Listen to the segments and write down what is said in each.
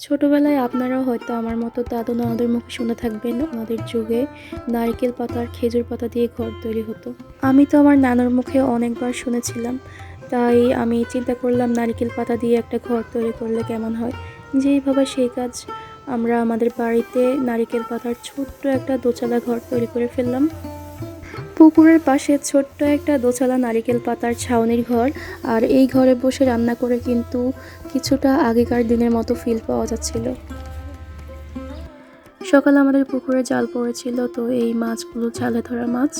ছোটবেলায় আপনারাও হয়তো আমার মতো দাদু নানাদের মুখে শুনে থাকবেন ওনাদের যুগে নারকেল পাতা আর খেজুর পাতা দিয়ে ঘর তৈরি হতো। আমি তো আমার নানার মুখে অনেকবার শুনেছিলাম, তাই আমি চিন্তা করলাম নারকেল পাতা দিয়ে একটা ঘর তৈরি করলে কেমন হয়? যেইভাবে সেই কাজ। আমরা আমাদের বাড়িতে নারকেল পাতার ছোট্ট একটা দোচালা ঘর তৈরি করে ফেললাম। পুকুরের পাশে ছোট্ট একটা দোচালা নারিকেল পাতার ছাউনির ঘর, আর এই ঘরে বসে রান্না করে কিন্তু কিছুটা আগেকার দিনের মতো ফিল পাওয়া যাচ্ছিল। সকালে আমাদের পুকুরে জাল পড়েছিল, তো এই মাছগুলো জালে ধরা মাছ,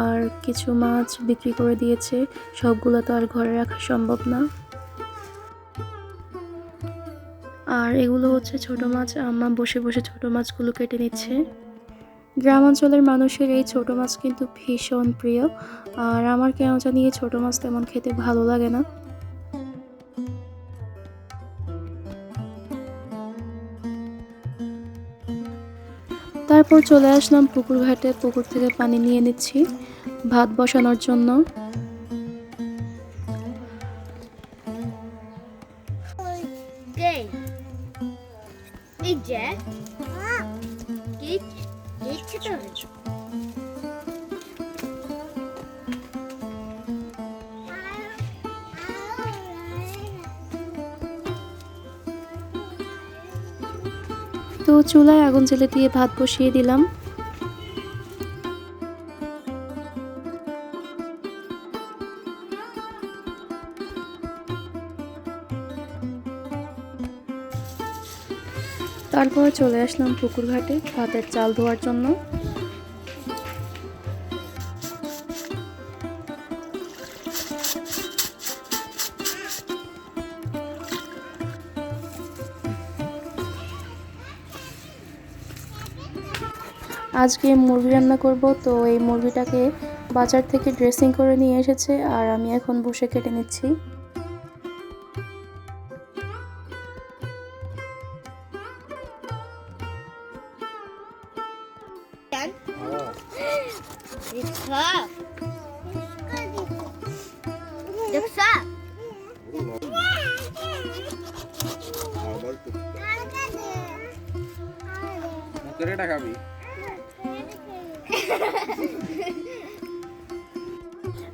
আর কিছু মাছ বিক্রি করে দিয়েছে। সবগুলো তো আর ঘরে রাখা সম্ভব না। আর এগুলো হচ্ছে ছোট মাছ, আম্মা বসে বসে ছোট মাছগুলো কেটে নিচ্ছে। গ্রামাঞ্চলের মানুষের এই ছোট মাছ কিন্তু ভীষণ প্রিয়, আর আমার কেন জানি এই ছোট মাছ তেমন খেতে ভালো লাগে না। তারপর চলে আসলাম পুকুর ঘাটে পুকুর থেকে পানি নিয়ে নিচ্ছি ভাত বসানোর জন্য। তো চুলায় আগুন জ্বেলে দিয়ে ভাত বসিয়ে দিলাম। তারপর চলে আসলাম পুকুর ঘাটে ভাতের চাল ধোয়ার জন্য। আজকে মুরগি রান্না করব তো এই মুরগিটাকে বাজার থেকে ড্রেসিং করে নিয়ে এসেছে আর আমি এখন বসে কেটে নিচ্ছি Yoksa. Yoksa.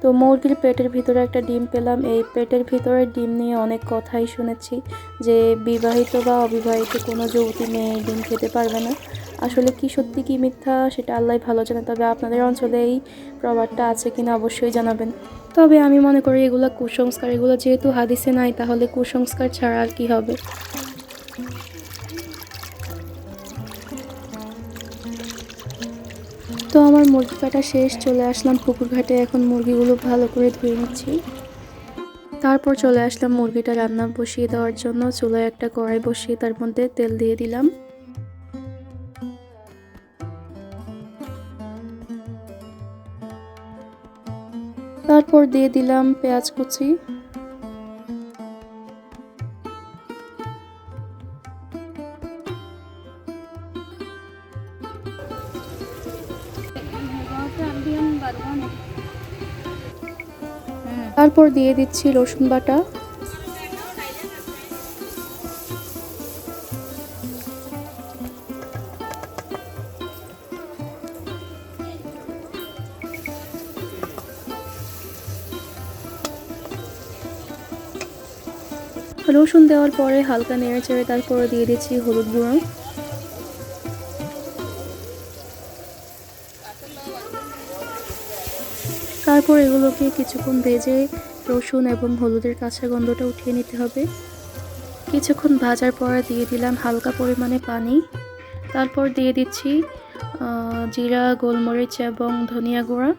তো মুরগির পেটের ভিতরে একটা ডিম পেলাম। এই পেটের ভিতরে ডিম নিয়ে অনেক কথাই শুনেছি যে বিবাহিত বা অবিবাহিত কোনো যুবতী মেয়ে ডিম খেতে পারবে না। আসলে কি সত্যি, কি মিথ্যা সেটা আল্লাহ ভালো জানে। তবে আপনাদের অঞ্চলে এই প্রবাদটা আছে কিনা অবশ্যই জানাবেন। তবে আমি মনে করি এগুলো কুসংস্কার। এগুলো যেহেতু হাদিসে নাই, তাহলে কুসংস্কার ছাড়া আর কি হবে? তো আমার মুরগি কাটা শেষ, চলে আসলাম পুকুর ঘাটে। এখন মুরগিগুলো ভালো করে ধুয়ে নিচ্ছি। তারপর চলে আসলাম মুরগিটা রান্না বসিয়ে দেওয়ার জন্য। চুলায় একটা কড়াই বসিয়ে তার মধ্যে তেল দিয়ে দিলাম। তারপর দিয়ে দিলাম পেঁয়াজ কুচি। তারপর দিয়ে দিচ্ছি রসুন বাটা। রসুন দেওয়ার পরে হালকা নেড়ে চেড়ে তারপরে দিয়ে দিচ্ছি হলুদ গুঁড়ো। তারপর এগুলোকে কিছুক্ষণ ভেজে রসুন এবং হলুদের কাঁচা গন্ধটা উঠিয়ে নিতে হবে। কিছুক্ষণ ভাজার পরে দিয়ে দিলাম হালকা পরিমাণে পানি। তারপর দিয়ে দিচ্ছি জিরা, গোলমরিচ এবং ধনিয়া গুঁড়া।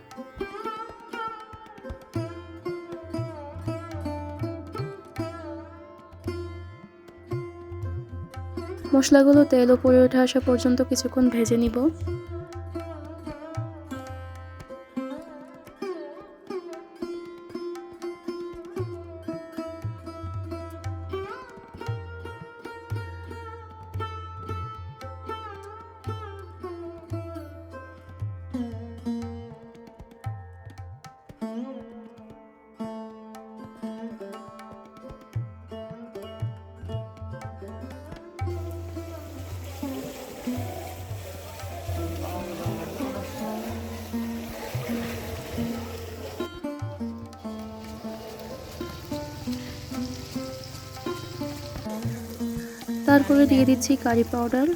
মশলাগুলো তেল উপরে উঠে আসা পর্যন্ত কিছুক্ষণ ভেজে নিব। তারপরে দিয়ে দিচ্ছি কারি পাউডার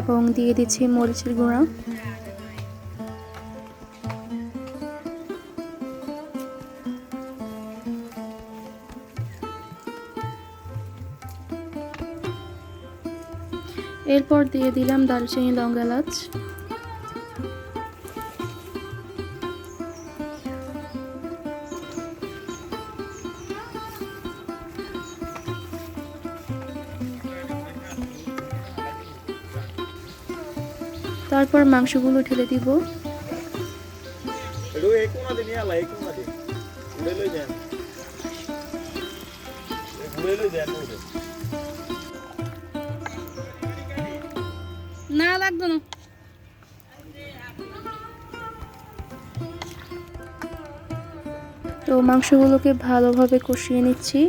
এবং দিয়ে দিচ্ছি মরিচের গুঁড়া। এরপর দিয়ে দিলাম দারচিনি লং তারপর মাংসগুলো ঢেলে দিব। না লাগবে না। তো মাংসগুলোকে ভালোভাবে কষিয়ে নিচ্ছি।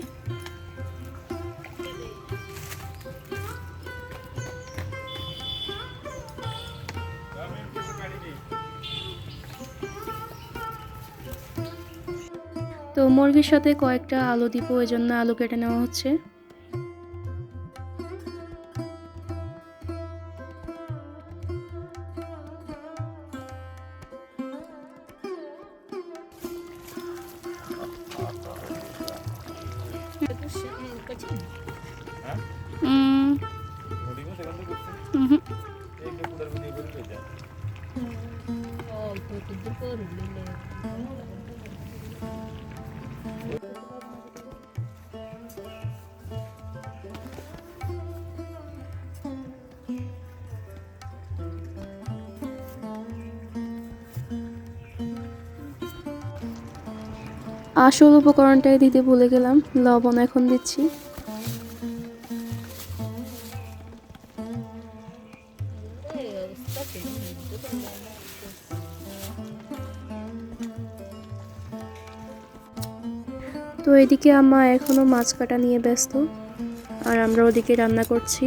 মুরগির সাথে কয়েকটা আলু দিব ওই জন্য আলু কেটে নেওয়া হচ্ছে। আসল উপকরণটাই দিতে ভুলে গেলাম লবণ এখন দিচ্ছি। এদিকে আম্মা এখনও মাছ কাটা নিয়ে ব্যস্ত আর আমরা ওদিকে রান্না করছি।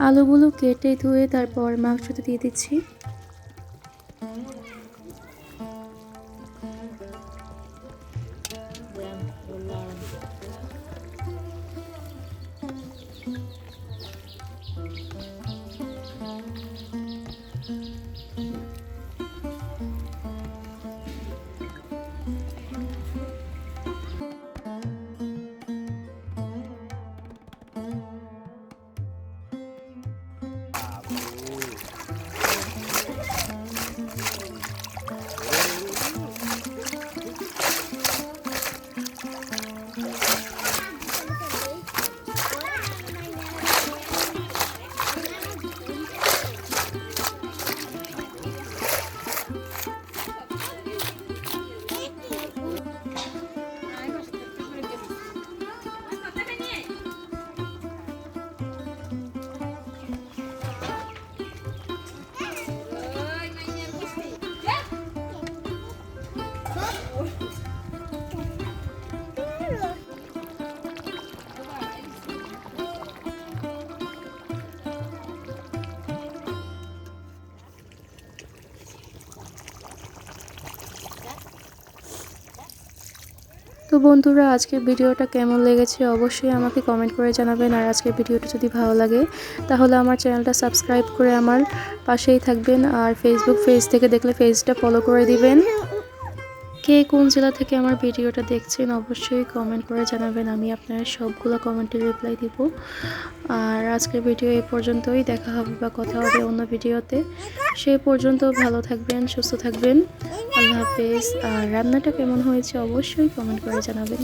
আলুগুলো কেটে ধুয়ে তারপর মাংসটা দিয়ে দিচ্ছি। বন্ধুরা, আজকের ভিডিওটা কেমন লেগেছে অবশ্যই আমাকে কমেন্ট করে জানাবেন। আর আজকের ভিডিওটা যদি ভালো লাগে, তাহলে আমার চ্যানেলটা সাবস্ক্রাইব করে আমার পাশেই থাকবেন। আর ফেসবুক পেজ থেকে দেখলে পেজটা ফলো করে দিবেন। কে কোন জেলা থেকে আমার ভিডিওটা দেখছেন অবশ্যই কমেন্ট করে জানাবেন। আমি আপনার সবগুলো কমেন্টে রিপ্লাই দিব। আর আজকের ভিডিও এই পর্যন্তই দেখা হবে বা কথা হবে অন্য ভিডিওতে। সেই পর্যন্ত ভালো থাকবেন, সুস্থ থাকবেন। আল্লাহ হাফেজ। আর রান্নাটা কেমন হয়েছে অবশ্যই কমেন্ট করে জানাবেন।